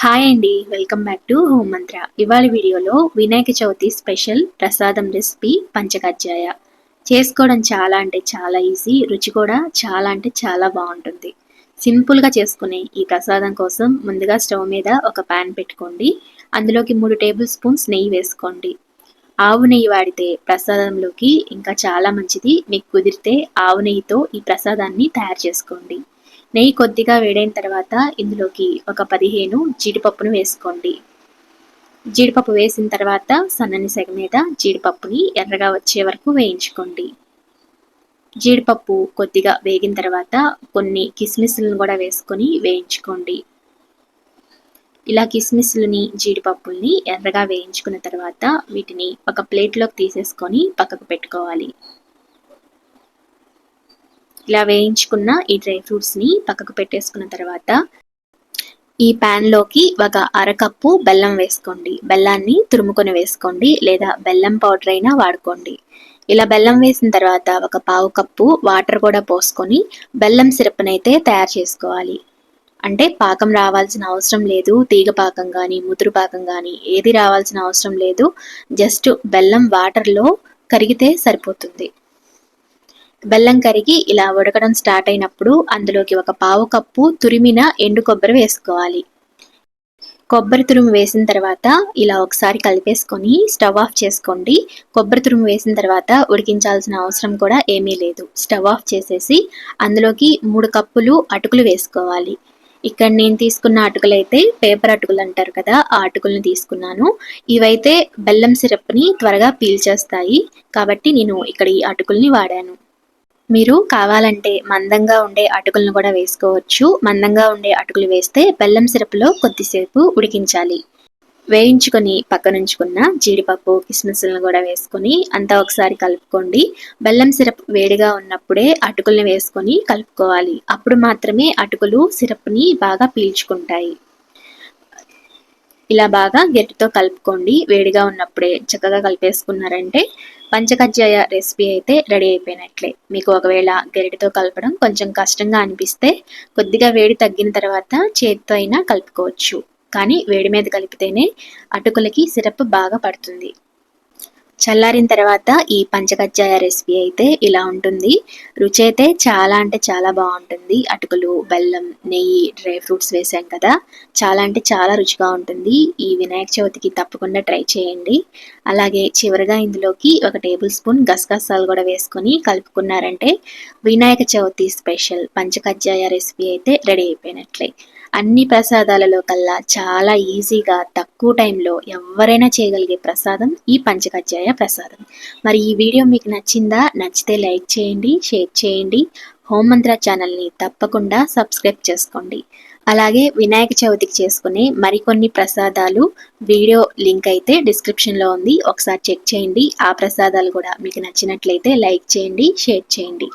Hi అండి welcome back to home మంత్ర ఇవాళ వీడియోలో వినాయక చవితి స్పెషల్ ప్రసాదం రెసిపీ పంచకజ్జాయ చేసుకోవడం చాలా అంటే చాలా ఈజీ రుచి కూడా చాలా అంటే చాలా బాగుంటుంది. సింపుల్గా చేసుకునే ఈ ప్రసాదం కోసం ముందుగా స్టవ్ మీద ఒక ప్యాన్ పెట్టుకోండి. అందులోకి మూడు టేబుల్ స్పూన్స్ నెయ్యి వేసుకోండి. ఆవు నెయ్యి వాడితే ప్రసాదంలోకి ఇంకా చాలా మంచిది. మీకు కుదిరితే ఆవు నెయ్యితో ఈ ప్రసాదాన్ని తయారు చేసుకోండి. నెయ్యి కొద్దిగా వేడైన తర్వాత ఇందులోకి ఒక పదిహేను జీడిపప్పును వేసుకోండి. జీడిపప్పు వేసిన తర్వాత సన్నని సెగ మీద జీడిపప్పుని ఎర్రగా వచ్చే వరకు వేయించుకోండి. జీడిపప్పు కొద్దిగా వేగిన తర్వాత కొన్ని కిస్మిస్లను కూడా వేసుకొని వేయించుకోండి. ఇలా కిస్మిస్లని జీడిపప్పుల్ని ఎర్రగా వేయించుకున్న తర్వాత వీటిని ఒక ప్లేట్లోకి తీసేసుకొని పక్కకు పెట్టుకోవాలి. ఇలా వేయించుకున్న ఈ డ్రై ఫ్రూట్స్ని పక్కకు పెట్టేసుకున్న తర్వాత ఈ ప్యాన్లోకి ఒక అరకప్పు బెల్లం వేసుకోండి. బెల్లాన్ని తురుముకొని వేసుకోండి. లేదా బెల్లం పౌడర్ అయినా వాడుకోండి. ఇలా బెల్లం వేసిన తర్వాత ఒక పావు కప్పు వాటర్ కూడా పోసుకొని బెల్లం సిరప్నైతే తయారు చేసుకోవాలి. అంటే పాకం రావాల్సిన అవసరం లేదు. తీగ పాకం కానీ ముదురు పాకం కానీ ఏది రావాల్సిన అవసరం లేదు. జస్ట్ బెల్లం వాటర్లో కరిగితే సరిపోతుంది. బెల్లం కరిగి ఇలా ఉడకడం స్టార్ట్ అయినప్పుడు అందులోకి ఒక పావు కప్పు తురిమిన ఎండు కొబ్బరి వేసుకోవాలి. కొబ్బరి తురుము వేసిన తర్వాత ఇలా ఒకసారి కలిపేసుకొని స్టవ్ ఆఫ్ చేసుకోండి. కొబ్బరి తురుము వేసిన తర్వాత ఉడికించాల్సిన అవసరం కూడా ఏమీ లేదు. స్టవ్ ఆఫ్ చేసేసి అందులోకి మూడు కప్పులు అటుకులు వేసుకోవాలి. ఇక్కడ నేను తీసుకున్న అటుకులు అయితే పేపర్ అటుకులు అంటారు కదా ఆ అటుకులను తీసుకున్నాను. ఇవైతే బెల్లం సిరప్ని త్వరగా పీల్చేస్తాయి కాబట్టి నేను ఇక్కడ ఈ అటుకుల్ని వాడాను. మీరు కావాలంటే మందంగా ఉండే అటుకులను కూడా వేసుకోవచ్చు. మందంగా ఉండే అటుకులు వేస్తే బెల్లం సిరప్లో కొద్దిసేపు ఉడికించాలి. వేయించుకొని పక్కనుంచుకున్న జీడిపప్పు కిస్మిస్లను కూడా వేసుకొని అంతా ఒకసారి కలుపుకోండి. బెల్లం సిరప్ వేడిగా ఉన్నప్పుడే అటుకుల్ని వేసుకొని కలుపుకోవాలి. అప్పుడు మాత్రమే అటుకులు సిరప్ని బాగా పీల్చుకుంటాయి. ఇలా బాగా గట్టితో కలుపుకోండి. వేడిగా ఉన్నప్పుడే చక్కగా కలిపేసుకున్నారంటే పంచకజ్జాయ రెసిపీ అయితే రెడీ అయిపోయినట్లే. మీకు ఒకవేళ గెరిటితో కలపడం కొంచెం కష్టంగా అనిపిస్తే కొద్దిగా వేడి తగ్గిన తర్వాత చేతితో అయినా కలుపుకోవచ్చు. కానీ వేడి మీద కలిపితేనే అటుకులకి సిరప్ బాగా పడుతుంది. చల్లారిన తర్వాత ఈ పంచకజ్జాయ రెసిపీ అయితే ఇలా ఉంటుంది. రుచి అయితే చాలా అంటే చాలా బాగుంటుంది. అటుకులు బెల్లం నెయ్యి డ్రై ఫ్రూట్స్ వేసాం కదా. చాలా అంటే చాలా రుచిగా ఉంటుంది. ఈ వినాయక చవితికి తప్పకుండా ట్రై చేయండి. అలాగే చివరిగా ఇందులోకి ఒక టేబుల్ స్పూన్ గసగసాలు కూడా వేసుకొని కలుపుకున్నారంటే వినాయక చవితి స్పెషల్ పంచకజ్జాయ రెసిపీ అయితే రెడీ అయిపోయినట్లే. అన్ని ప్రసాదాలలో కల్లా చాలా ఈజీగా తక్కువ టైంలో ఎవరైనా చేయగలిగే ప్రసాదం ఈ పంచకజ్జాయ ప్రసాదం. మరి ఈ వీడియో మీకు నచ్చిందా? నచ్చితే లైక్ చేయండి షేర్ చేయండి. హోమ్ మంత్ర ఛానల్ని తప్పకుండా సబ్స్క్రైబ్ చేసుకోండి. అలాగే వినాయక చవితికి చేసుకునే మరికొన్ని ప్రసాదాలు వీడియో లింక్ అయితే డిస్క్రిప్షన్లో ఉంది. ఒకసారి చెక్ చేయండి. ఆ ప్రసాదాలు కూడా మీకు నచ్చినట్లయితే లైక్ చేయండి షేర్ చేయండి.